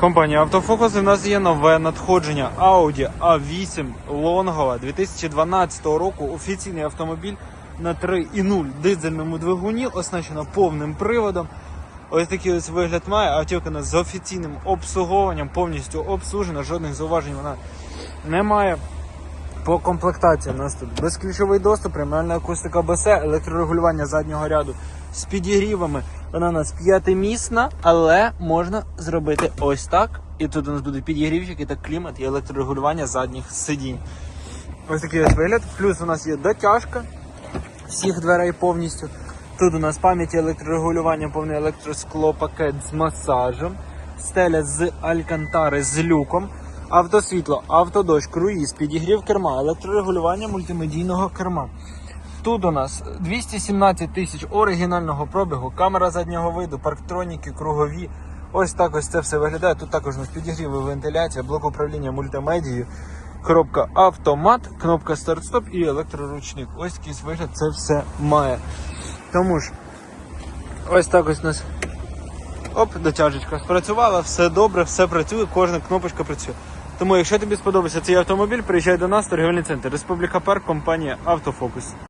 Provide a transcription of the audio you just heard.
Компанія Автофокус у нас є нове надходження Audi A8 Лонгова 2012 року. Офіційний автомобіль на 3,0 дизельному двигуні, оснащено повним приводом. Ось такий ось вигляд має. Автівка нас з офіційним обслуговуванням, повністю обслужена, жодних зауважень вона не має. По комплектації у нас тут безключовий доступ, преміальна акустика БС, електрорегулювання заднього ряду з підігрівами. Вона у нас п'ятимісна, але можна зробити ось так. І тут у нас буде підігрівчик, та клімат і електрорегулювання задніх сидінь. Ось такий ось вигляд. Плюс у нас є дотяжка всіх дверей повністю. Тут у нас пам'яті електрорегулювання, повний електросклопакет з масажем, стеля з алькантари з люком, автосвітло, автодощ, круїз, підігрів керма, електрорегулювання мультимедійного керма. Тут у нас 217 тисяч оригінального пробігу, камера заднього виду, парктроніки, кругові. Ось так ось це все виглядає. Тут також у нас підігрів вентиляція, блок управління мультимедією, коробка автомат, кнопка старт-стоп і електроручник. Ось такий вигляд це все має. Тому ж, ось так ось у нас оп, дотяжечка спрацювала, все добре, все працює, кожна кнопочка працює. Тому, якщо тобі сподобався цей автомобіль, приїжджай до нас, торгівельний центр Республіка Парк, компанія Автофокус.